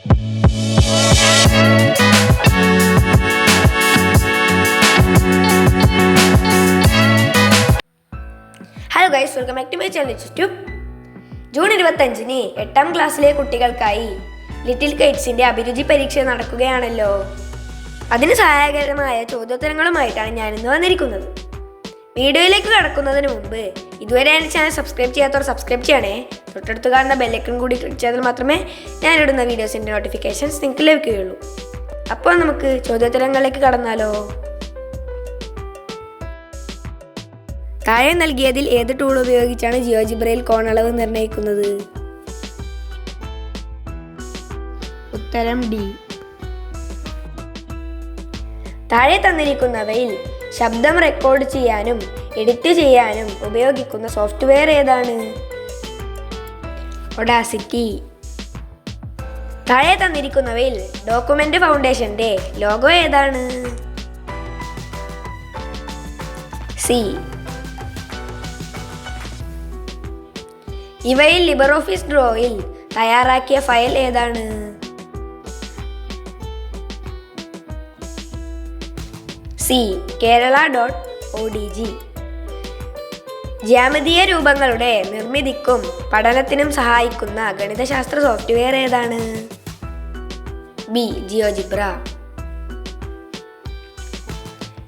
Hello guys welcome back to my channel YouTube June ഇരുപത്തഞ്ചിന് എട്ടാം ക്ലാസ്സിലെ കുട്ടികൾക്കായി ലിറ്റിൽ കൈറ്റ്സിന്റെ അഭിരുചി പരീക്ഷ നടക്കുകയാണല്ലോ. അതിന് സഹായകരമായ ചോദ്യോത്തരങ്ങളുമായിട്ടാണ് ഞാൻ ഇന്ന് വന്നിരിക്കുന്നത്. വീഡിയോയിലേക്ക് കടക്കുന്നതിന് മുമ്പ് ഇതുവരെ എന്റെ ചാനൽ സബ്സ്ക്രൈബ് ചെയ്യാത്തവർ സബ്സ്ക്രൈബ് ചെയ്യണേ. തൊട്ടടുത്ത് കാണുന്ന ബെല്ലൈക്കൺ കൂടി ക്ലിക്ക് ചെയ്താൽ മാത്രമേ ഞാനിടുന്ന വീഡിയോസിന്റെ നോട്ടിഫിക്കേഷൻസ് നിങ്ങൾക്ക് ലഭിക്കുകയുള്ളൂ. അപ്പോൾ നമുക്ക് ചോദ്യോത്തരങ്ങളിലേക്ക് കടന്നാലോ? താഴെ നൽകിയതിൽ ഏത് ടൂൾ ഉപയോഗിച്ചാണ് ജിയോജിബ്രയിൽ കോണളവ് നിർണയിക്കുന്നത്? ഉത്തരം ഡി താഴെ തന്നിരിക്കുന്നവയിൽ ശബ്ദം റെക്കോർഡ് ചെയ്യാനും എഡിറ്റ് ചെയ്യാനും ഉപയോഗിക്കുന്ന സോഫ്റ്റ്വെയർ ഏതാണ്? ഒഡാസിറ്റി താഴെ തന്നിരിക്കുന്നവയിൽ ഡോക്യുമെന്റ് ഫൗണ്ടേഷന്റെ ലോഗോ ഏതാണ്? സി. ഇവയിൽ ലിബർ ഓഫീസ് ഡ്രോയിൽ തയ്യാറാക്കിയ ഫയൽ ഏതാണ്? C. Kerala dot O D G. ജ്യാമിതീയ രൂപങ്ങളുടെ നിർമ്മിതിക്കും പഠനത്തിനും സഹായിക്കുന്ന ഗണിതശാസ്ത്ര സോഫ്റ്റ്വെയർ ഏതാണ്? B GeoGebra.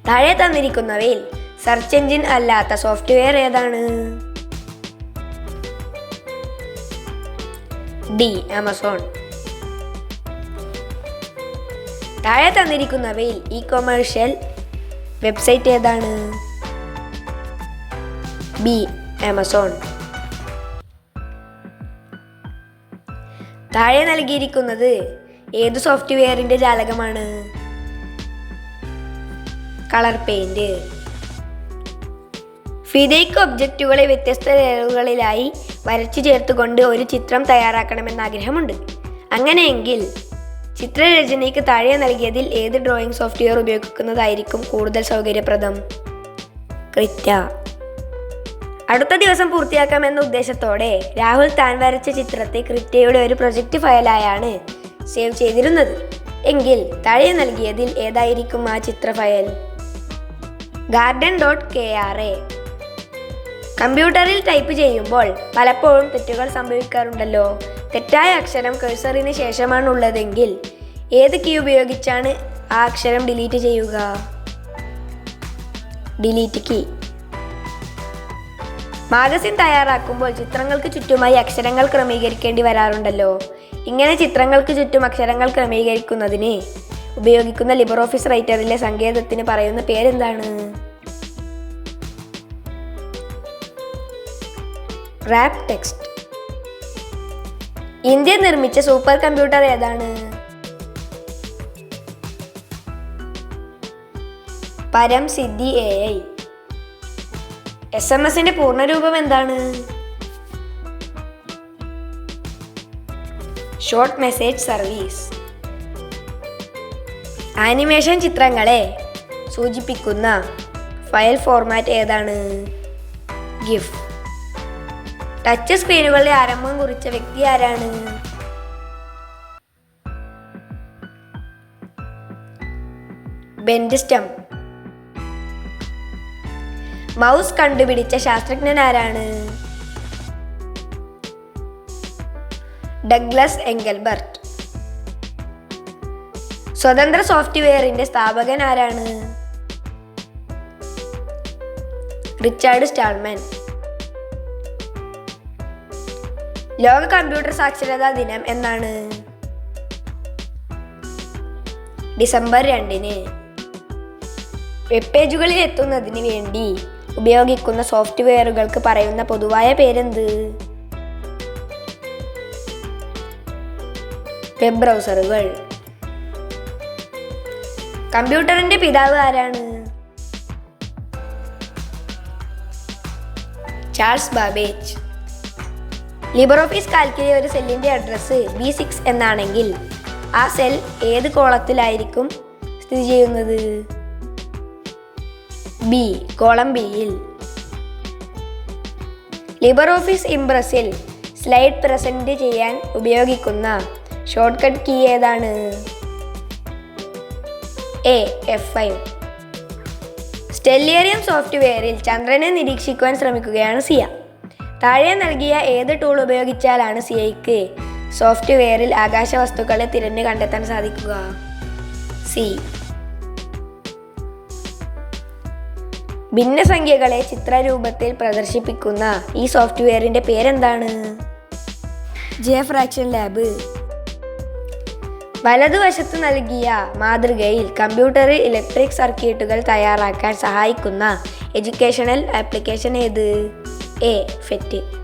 താഴെ തന്നിരിക്കുന്നവയിൽ സെർച്ച് എഞ്ചിൻ അല്ലാത്ത സോഫ്റ്റ്വെയർ ഏതാണ്? D Amazon. താഴെ തന്നിരിക്കുന്നവയിൽ ഇ കൊമേഴ്ഷ്യൽ വെബ്സൈറ്റ് ഏതാണ്? B Amazon. താഴെ നൽകിയിരിക്കുന്നത് ഏത് സോഫ്റ്റ്വെയറിന്റെ ജാലകമാണ്? Colour paint. ഫിദൈക്ക് ഒബ്ജക്റ്റുകളെ വ്യത്യസ്ത രേഖകളിലായി വരച്ചു ചേർത്തുകൊണ്ട് ഒരു ചിത്രം തയ്യാറാക്കണമെന്ന് ആഗ്രഹമുണ്ട്. അങ്ങനെയെങ്കിൽ ചിത്രരചനയ്ക്ക് താഴെ നൽകിയതിൽ ഏത് ഡ്രോയിങ് സോഫ്റ്റ്വെയർ ഉപയോഗിക്കുന്നതായിരിക്കും കൂടുതൽ സൗകര്യപ്രദം? കൃത്യ. അടുത്ത ദിവസം പൂർത്തിയാക്കാമെന്ന ഉദ്ദേശത്തോടെ രാഹുൽ താൻ വരച്ച ചിത്രത്തെ ക്രിപ്റ്റയുടെ ഒരു പ്രൊജക്റ്റ് ഫയലായാണ് സേവ് ചെയ്തിരുന്നത്. എങ്കിൽ താഴെ നൽകിയതിൽ ഏതായിരിക്കും ആ ചിത്ര file? Garden dot K R A. കമ്പ്യൂട്ടറിൽ ടൈപ്പ് ചെയ്യുമ്പോൾ പലപ്പോഴും തെറ്റുകൾ സംഭവിക്കാറുണ്ടല്ലോ. തെറ്റായ അക്ഷരം കഴ്സറിന് ശേഷമാണ് ഉള്ളതെങ്കിൽ ഏത് കീ ഉപയോഗിച്ചാണ് ആ അക്ഷരം ഡിലീറ്റ് ചെയ്യുക? Delete key. മാഗസിൻ തയ്യാറാക്കുമ്പോൾ ചിത്രങ്ങൾക്ക് ചുറ്റുമായി അക്ഷരങ്ങൾ ക്രമീകരിക്കേണ്ടി വരാറുണ്ടല്ലോ. ഇങ്ങനെ ചിത്രങ്ങൾക്ക് ചുറ്റും അക്ഷരങ്ങൾ ക്രമീകരിക്കുന്നതിന് ഉപയോഗിക്കുന്ന ലിബർ ഓഫീസ് റൈറ്ററിലെ സങ്കേതത്തിന് പറയുന്ന പേരെന്താണ്? റാപ്പ് ടെക്സ്റ്റ് ഇന്ത്യ നിർമ്മിച്ച സൂപ്പർ കമ്പ്യൂട്ടർ ഏതാണ്? Param Siddhi A I S M എസിന്റെ പൂർണരൂപം എന്താണ്? ഷോർട്ട് മെസ്സേജ് സർവീസ് ആനിമേഷൻ ചിത്രങ്ങളെ സൂചിപ്പിക്കുന്ന ഫയൽ ഫോർമാറ്റ് ഏതാണ്? ഗിഫ് ടച്ച് സ്ക്രീനുകളുടെ ആരംഭം കുറിച്ച വ്യക്തി ആരാണ്? ബെൻഡിസ്റ്റം മൗസ് കണ്ടുപിടിച്ച ശാസ്ത്രജ്ഞൻ ആരാണ് ഡഗ്ലസ് എങ്കൽബർട്ട് സ്വതന്ത്ര സോഫ്റ്റ്വെയറിന്റെ സ്ഥാപകൻ ആരാണ് റിച്ചാർഡ് സ്റ്റാൾമാൻ. ലോക കമ്പ്യൂട്ടർ സാക്ഷരതാ ദിനം എന്നാണ്. ഡിസംബർ രണ്ടിന് വെബ് പേജുകളിൽ എത്തുന്നതിന് വേണ്ടി ഉപയോഗിക്കുന്ന സോഫ്റ്റ്വെയറുകൾക്ക് പറയുന്ന പൊതുവായ പേരെന്ത്? Web browsers. കമ്പ്യൂട്ടറിന്റെ പിതാവ് ആരാണ്? Charles Babbage. ലിബർ ഓഫീസ് കാൽക്കിലെ ഒരു സെല്ലിന്റെ അഡ്രസ്സ് ബി സിക്സ് എന്നാണെങ്കിൽ ആ സെൽ ഏത് കോളത്തിലായിരിക്കും സ്ഥിതി ചെയ്യുന്നത്? ബി കൊളംബിയയിൽ ലിബർ ഓഫീസ് ഇംപ്രസിൽ സ്ലൈഡ് പ്രസന്റ് ചെയ്യാൻ ഉപയോഗിക്കുന്ന ഷോർട്ട് കട്ട് കീ ഏതാണ് എ എഫ് ഫൈവ് സ്റ്റെല്ലിയറിയം സോഫ്റ്റ്വെയറിൽ ചന്ദ്രനെ നിരീക്ഷിക്കുവാൻ ശ്രമിക്കുകയാണ് സിയ. താഴെ നൽകിയ ഏത് ടൂൾ ഉപയോഗിച്ചാലാണ് സിയയ്ക്ക് സോഫ്റ്റ്വെയറിൽ ആകാശ വസ്തുക്കളെ തിരഞ്ഞു കണ്ടെത്താൻ സാധിക്കുക? സി ഭിന്നസംഖ്യകളെ ചിത്രരൂപത്തിൽ പ്രദർശിപ്പിക്കുന്ന ഈ സോഫ്റ്റ്വെയറിന്റെ പേരെന്താണ്? J fraction lab. വലതുവശത്ത് നൽകിയ മാതൃകയിൽ കമ്പ്യൂട്ടറിൽ ഇലക്ട്രിക് സർക്യൂട്ടുകൾ തയ്യാറാക്കാൻ സഹായിക്കുന്ന എഡ്യൂക്കേഷണൽ ആപ്ലിക്കേഷൻ ഏത്? A PhET.